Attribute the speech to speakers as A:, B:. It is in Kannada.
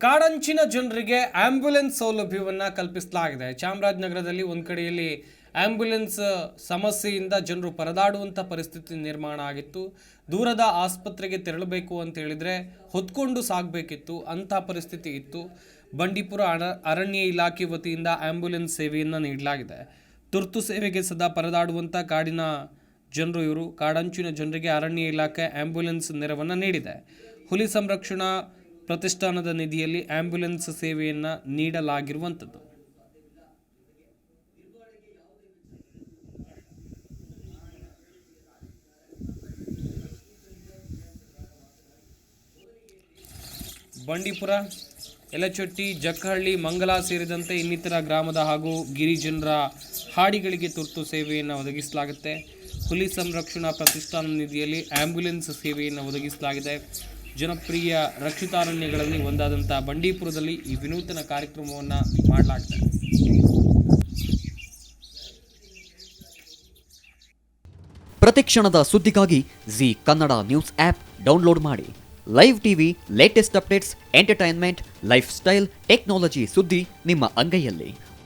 A: ಕಾಡಂಚಿನ ಜನರಿಗೆ ಆಂಬ್ಯುಲೆನ್ಸ್ ಸೌಲಭ್ಯವನ್ನು ಕಲ್ಪಿಸಲಾಗಿದೆ. ಚಾಮರಾಜನಗರದಲ್ಲಿ ಒಂದು ಕಡೆಯಲ್ಲಿ ಆಂಬ್ಯುಲೆನ್ಸ್ ಸಮಸ್ಯೆಯಿಂದ ಜನರು ಪರದಾಡುವಂಥ ಪರಿಸ್ಥಿತಿ ನಿರ್ಮಾಣ ಆಗಿತ್ತು. ದೂರದ ಆಸ್ಪತ್ರೆಗೆ ತೆರಳಬೇಕು ಅಂತ ಹೇಳಿದರೆ ಹೊತ್ಕೊಂಡು ಸಾಗಬೇಕಿತ್ತು. ಅಂಥ ಪರಿಸ್ಥಿತಿ ಇತ್ತು. ಬಂಡೀಪುರ ಅರ- ಅರಣ್ಯ ಇಲಾಖೆ ವತಿಯಿಂದ ಆಂಬ್ಯುಲೆನ್ಸ್ ಸೇವೆಯನ್ನು ನೀಡಲಾಗಿದೆ. ತುರ್ತು ಸೇವೆಗೆ ಸದಾ ಪರದಾಡುವಂಥ ಕಾಡಿನ ಜನರು ಇವರು. ಕಾಡಂಚಿನ ಜನರಿಗೆ ಅರಣ್ಯ ಇಲಾಖೆ ಆಂಬ್ಯುಲೆನ್ಸ್ ನೆರವನ್ನು ನೀಡಿದೆ. ಹುಲಿ ಸಂರಕ್ಷಣಾ ಪ್ರತಿಷ್ಠಾನದ ನಿಧಿಯಲ್ಲಿ ಆಂಬ್ಯುಲೆನ್ಸ್ ಸೇವೆಯನ್ನು ನೀಡಲಾಗಿರುವಂಥದ್ದು. ಬಂಡೀಪುರ, ಯಲಚೊಟ್ಟಿ ಜಕ್ಕಹಳ್ಳಿ ಮಂಗಲ ಸೇರಿದಂತೆ ಇನ್ನಿತರ ಗ್ರಾಮದ ಹಾಗೂ ಗಿರಿಜನರ ಹಾಡಿಗಳಿಗೆ ತುರ್ತು ಸೇವೆಯನ್ನು ಒದಗಿಸಲಾಗುತ್ತೆ. ಹುಲಿ ಸಂರಕ್ಷಣಾ ಪ್ರತಿಷ್ಠಾನ ನಿಧಿಯಲ್ಲಿ ಆಂಬ್ಯುಲೆನ್ಸ್ ಸೇವೆಯನ್ನು ಒದಗಿಸಲಾಗಿದೆ. ಜನಪ್ರಿಯ ರಕ್ಷಿತಾರಣ್ಯಗಳಲ್ಲಿ ಒಂದಾದಂಥ ಬಂಡೀಪುರದಲ್ಲಿ ಈ ವಿನೂತನ ಕಾರ್ಯಕ್ರಮವನ್ನು ಮಾಡಲಾಗಿದೆ
B: ಪ್ರತಿಕ್ಷಣದ ಸುದ್ದಿಗಾಗಿ Zee Kannada news app download ಮಾಡಿ. Live TV latest updates entertainment life style technology ಸುದ್ದಿ ನಿಮ್ಮ ಅಂಗೈಯಲ್ಲಿ.